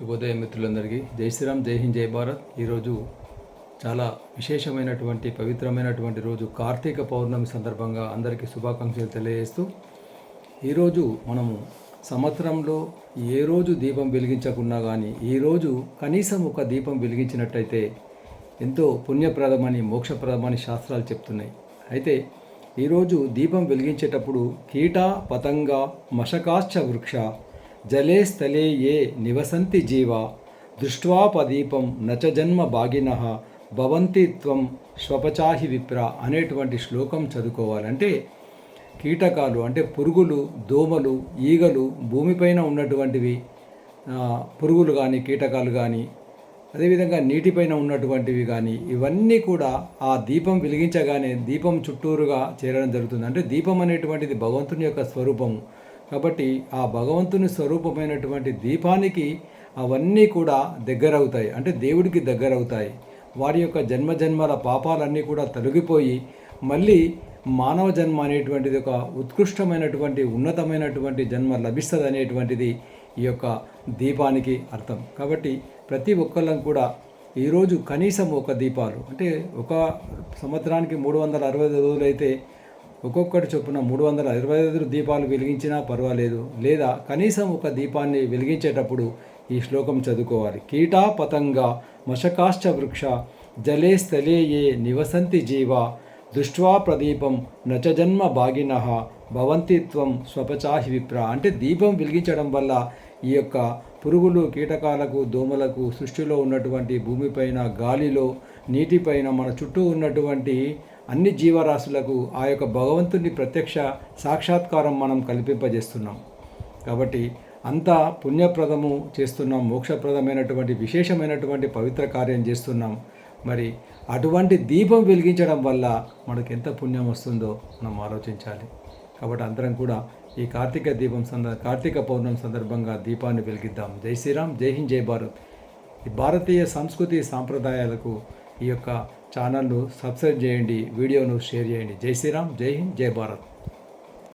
శుభోదయం మిత్రులందరికీ జై శ్రీరామ్ జై హింద్ జై భారత్. ఈరోజు చాలా విశేషమైనటువంటి పవిత్రమైనటువంటి రోజు కార్తీక పౌర్ణమి సందర్భంగా అందరికీ శుభాకాంక్షలు తెలియజేస్తూ ఈరోజు మనము సంవత్సరంలో ఏ రోజు దీపం వెలిగించకున్నా కానీ ఈరోజు కనీసం ఒక దీపం వెలిగించినట్టయితే ఎంతో పుణ్యప్రదమని మోక్షప్రదమని శాస్త్రాలు చెప్తున్నాయి. అయితే ఈరోజు దీపం వెలిగించేటప్పుడు కీట పతంగ మశకాశ్చ వృక్ష జలే స్థలే ఏ నివసంతి జీవ దృష్ట్వాపదీపం నచ జన్మ భాగిన భవంతి త్వం స్వపచాహి విప్ర అనేటువంటి శ్లోకం చదువుకోవాలంటే కీటకాలు అంటే పురుగులు దోమలు ఈగలు భూమిపైన ఉన్నటువంటివి పురుగులు కానీ కీటకాలు కానీ అదేవిధంగా నీటిపైన ఉన్నటువంటివి కానీ ఇవన్నీ కూడా ఆ దీపం వెలిగించగానే దీపం చుట్టూరుగా చేరడం జరుగుతుంది. అంటే దీపం అనేటువంటిది భగవంతుని యొక్క స్వరూపము. కాబట్టి ఆ భగవంతుని స్వరూపమైనటువంటి దీపానికి అవన్నీ కూడా దగ్గరవుతాయి. అంటే దేవుడికి దగ్గరవుతాయి. వారి యొక్క జన్మ జన్మల పాపాలన్నీ కూడా తొలగిపోయి మళ్ళీ మానవ జన్మ అనేటువంటిది ఒక ఉత్కృష్టమైనటువంటి ఉన్నతమైనటువంటి జన్మ లభిస్తుంది అనేటువంటిది ఈ యొక్క దీపానికి అర్థం. కాబట్టి ప్రతి ఒక్కళ్ళం కూడా ఈరోజు కనీసం ఒక దీపాలు అంటే ఒక సంవత్సరానికి మూడు వందల అరవై ఐదు రోజులైతే ఒక్కొక్కటి చొప్పున మూడు వందల ఇరవై ఐదు దీపాలు వెలిగించినా పర్వాలేదు. లేదా కనీసం ఒక దీపాన్ని వెలిగించేటప్పుడు ఈ శ్లోకం చదువుకోవాలి. కీటా పతంగ మశకాశ్చ వృక్ష జలే స్థలే ఏ నివసంతి జీవ దృష్ట్వా ప్రదీపం నచజన్మ భాగిన భవంతిత్వం స్వపచాహి విప్ర. అంటే దీపం వెలిగించడం వల్ల ఈ యొక్క పురుగులు కీటకాలకు దోమలకు సృష్టిలో ఉన్నటువంటి భూమిపైన గాలిలో నీటిపైన మన చుట్టూ ఉన్నటువంటి అన్ని జీవరాశులకు ఆ యొక్క భగవంతుని ప్రత్యక్ష సాక్షాత్కారం మనం కల్పింపజేస్తున్నాం. కాబట్టి అంతా పుణ్యప్రదము చేస్తున్నాం మోక్షప్రదమైనటువంటి విశేషమైనటువంటి పవిత్ర కార్యం చేస్తున్నాం. మరి అటువంటి దీపం వెలిగించడం వల్ల మనకు ఎంత పుణ్యం వస్తుందో మనం ఆలోచించాలి. కాబట్టి అందరం కూడా ఈ కార్తీక దీపం సంద కార్తీక పౌర్ణమి సందర్భంగా దీపాన్ని వెలిగిద్దాం. జై శ్రీరామ్ జై హింద్ జై భారత్. ఈ భారతీయ సంస్కృతి సాంప్రదాయాలకు ఈ యొక్క ఛానల్ను సబ్స్క్రైబ్ చేయండి వీడియోను షేర్ చేయండి. జై శ్రీరామ్ జై హింద్ జై భారత్.